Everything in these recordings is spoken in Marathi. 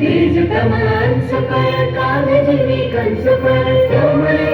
तेज कमान सुपर काल जीवी कंस पर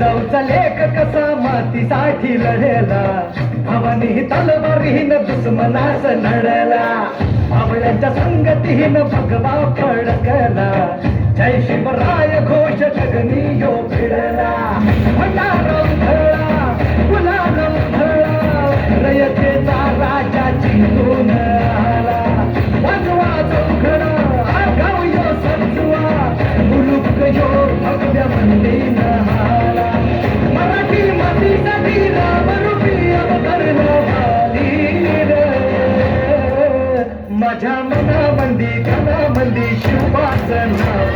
जिजाऊचा लेख कसा मातीसाठी लढेला? भावानी तलवारीन दुश्मनास लढला आवळ्यांच्या संगतीहीन भगवा फडकला. जय शिवराय घोष गगनी यो फिरला माझ्या मनामंदी घनामंदी शिवबाच नाव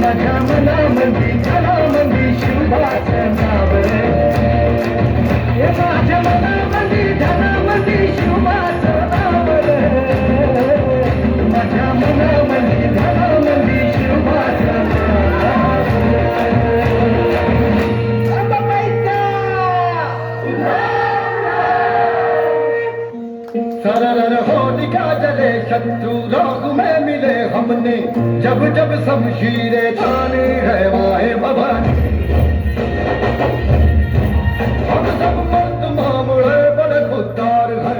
माझ्या मनामंदी घनामंदी शिवबाच नाव सरर होलिका जले शत्रु रोग में मिले हमने। जब जब शमशीरे ताने है माए भवानी। हम सब मर्द मामले बड़े खुददार है।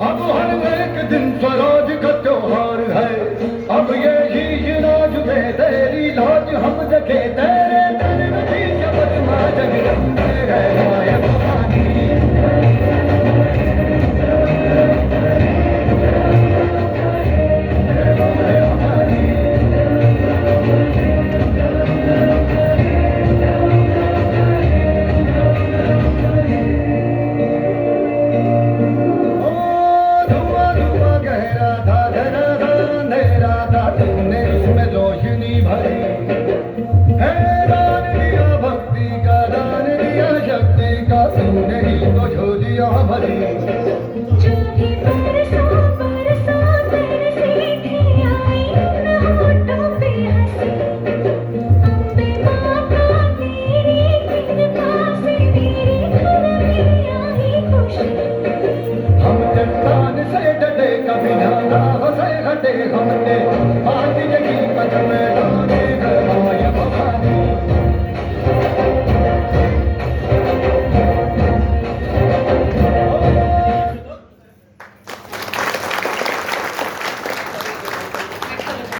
अब हर एक दिन स्वराज का त्योहार है। अब ये ही राज में तेरी लाज हम जगे तेरे हम